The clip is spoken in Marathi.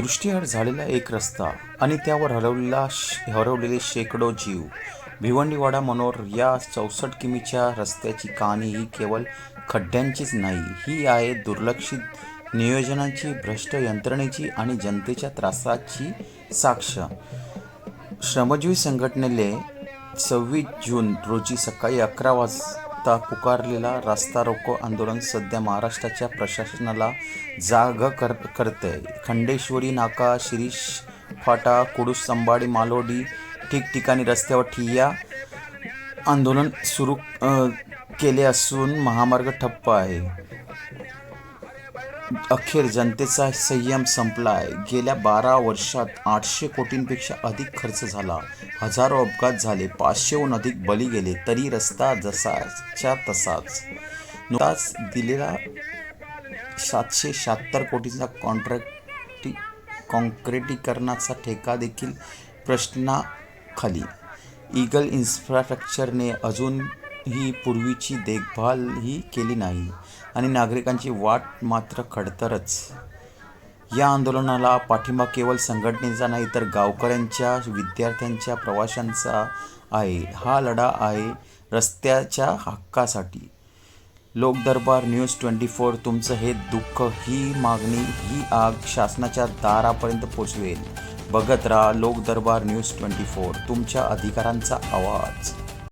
दृष्टीआड झालेला एक रस्ता आणि त्यावर हरवलेला श- हरवलेले शेकडो जीव. भिवंडीवाडा मनोर या चौसष्ट किमीच्या रस्त्याची कहाणी ही केवळ खड्ड्यांचीच नाही ही आहे दुर्लक्षित नियोजनाची भ्रष्ट यंत्रणेची आणि जनतेच्या त्रासाची साक्ष. श्रमजीवी संघटनेले सव्वीस जून रोजी सकाळी अकरा वाज वाजता पुकारलेला रास्ता रोको आंदोलन सध्या महाराष्ट्राच्या प्रशासनाला जाग कर करते खंडेश्वरी नाका शिरीष फाटा कुडूस संबाडी मालोडी ठिकठिकाणी रस्त्यावर ठिय्या आंदोलन सुरू केले असून महामार्ग ठप्प आहे. अखेर जनतेचा संयम संपला आहे गेल्या बारा वर्षात आठशे कोटींपेक्षा अधिक खर्च झाला. हजारो अपघात झाले. पाचशेहून अधिक बळी गेले. तरी रस्ता जसाच्या तसाच. नुकताच दिलेला सातशे शहात्तर कोटीचा कॉन्ट्रॅक्टी कॉन्क्रिटीकरणाचा ठेका देखील प्रश्नाखाली. ईगल इन्फ्रास्ट्रक्चरने अजून ही पूर्वीची देखभाल ही केली नाही आणि नागरिकांची वाट मात्र खडतरच. या आंदोलनाला पाठिंबा केवळ संघटनेचा नाही तर गावकऱ्यांच्या विद्यार्थ्यांच्या प्रवाशांचा आहे. हा लढा आहे रस्त्याच्या हक्कासाठी. लोकदरबार न्यूज ट्वेंटी फोर तुमचं हे दुःख ही मागणी ही आग शासनाच्या दारापर्यंत पोचवेल. बघत राहा लोकदरबार न्यूज ट्वेंटी फोर तुमच्या अधिकारांचा आवाज.